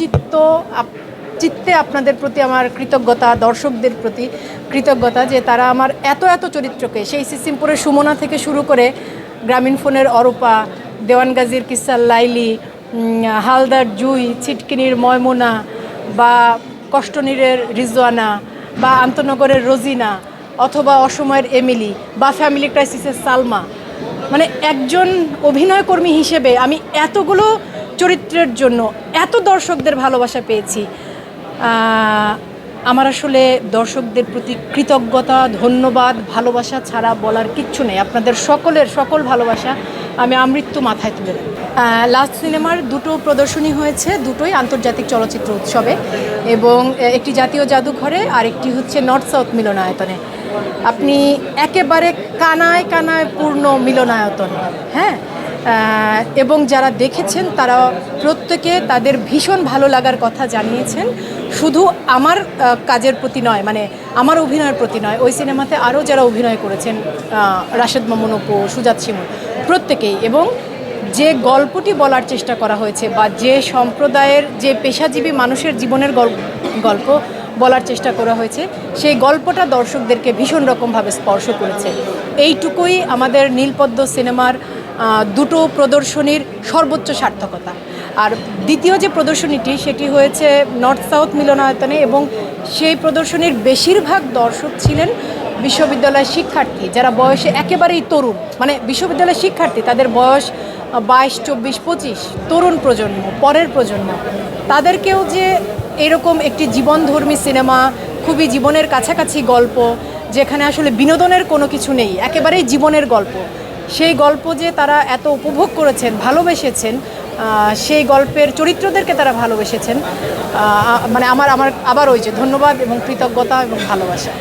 চিত্ত চিত্তে আপনাদের প্রতি আমার কৃতজ্ঞতা, দর্শকদের প্রতি কৃতজ্ঞতা যে তারা আমার এত এত চরিত্রকে, সেই সিসিমপুরের সুমনা থেকে শুরু করে গ্রামীণ ফোনের অরূপা, দেওয়ানগাজীর কিসাল লাইলি হালদার জুই, ছিটকিনির ময়মোনা বা কষ্টনীরের রিজওয়ানা বা আন্তনগরের রোজিনা অথবা অসময়ের এমিলি বা ফ্যামিলি ক্রাইসিসের সালমা। মানে একজন অভিনয়কর্মী হিসেবে আমি এতগুলো চরিত্রের জন্য এত দর্শকদের ভালোবাসা পেয়েছি। আমার আসলে দর্শকদের প্রতি কৃতজ্ঞতা, ধন্যবাদ, ভালোবাসা ছাড়া বলার কিচ্ছু নেই। আপনাদের সকলের সকল ভালোবাসা আমি আমৃত্যু মাথায় তুলে লাস্ট সিনেমার দুটো প্রদর্শনী হয়েছে, দুটোই আন্তর্জাতিক চলচ্চিত্র উৎসবে এবং একটি জাতীয় জাদুঘরে আর একটি হচ্ছে নর্থ সাউথ মিলনায়তনে। আপনি একেবারে কানায় কানায় পূর্ণ মিলনায়তন হ্যাঁ? এবং যারা দেখেছেন তারা প্রত্যেকে তাদের ভীষণ ভালো লাগার কথা জানিয়েছেন। শুধু আমার কাজের প্রতি নয় মানে আমার অভিনয়ের প্রতি নয়, ওই সিনেমাতে আরও যারা অভিনয় করেছেন রাশেদ মামুন অপু, সুজাত শিমুল প্রত্যেকেই। এবং যে গল্পটি বলার চেষ্টা করা হয়েছে বা যে সম্প্রদায়ের, যে পেশাজীবী মানুষের জীবনের গল- গল্প বলার চেষ্টা করা হয়েছে, সেই গল্পটা দর্শকদেরকে ভীষণ রকমভাবে স্পর্শ করেছে। এইটুকুই আমাদের নীলপদ্ম সিনেমার দুটো প্রদর্শনীর সর্বোচ্চ সার্থকতা। আর দ্বিতীয় যে প্রদর্শনীটি, সেটি হয়েছে নর্থ সাউথ মিলনায়তনে এবং সেই প্রদর্শনীর বেশিরভাগ দর্শক ছিলেন বিশ্ববিদ্যালয়ের শিক্ষার্থী, যারা বয়সে একেবারেই তরুণ। মানে বিশ্ববিদ্যালয়ের শিক্ষার্থী, তাদের বয়স বাইশ, চব্বিশ, পঁচিশ, তরুণ প্রজন্ম, পরের প্রজন্ম। তাদেরকেও যে এরকম একটি জীবনধর্মী সিনেমা, খুবই জীবনের কাছাকাছি গল্প, যেখানে আসলে বিনোদনের কোনো কিছু নেই, একেবারেই জীবনের গল্প। সেই গল্প যে তারা এত উপভোগ করেছেন, ভালোবেসেছেন সেই গল্পের চরিত্রদেরকে তারা ভালোবেসেছেন মানে আমার আমার আবার ওই যে ধন্যবাদ এবং কৃতজ্ঞতা এবং ভালোবাসা।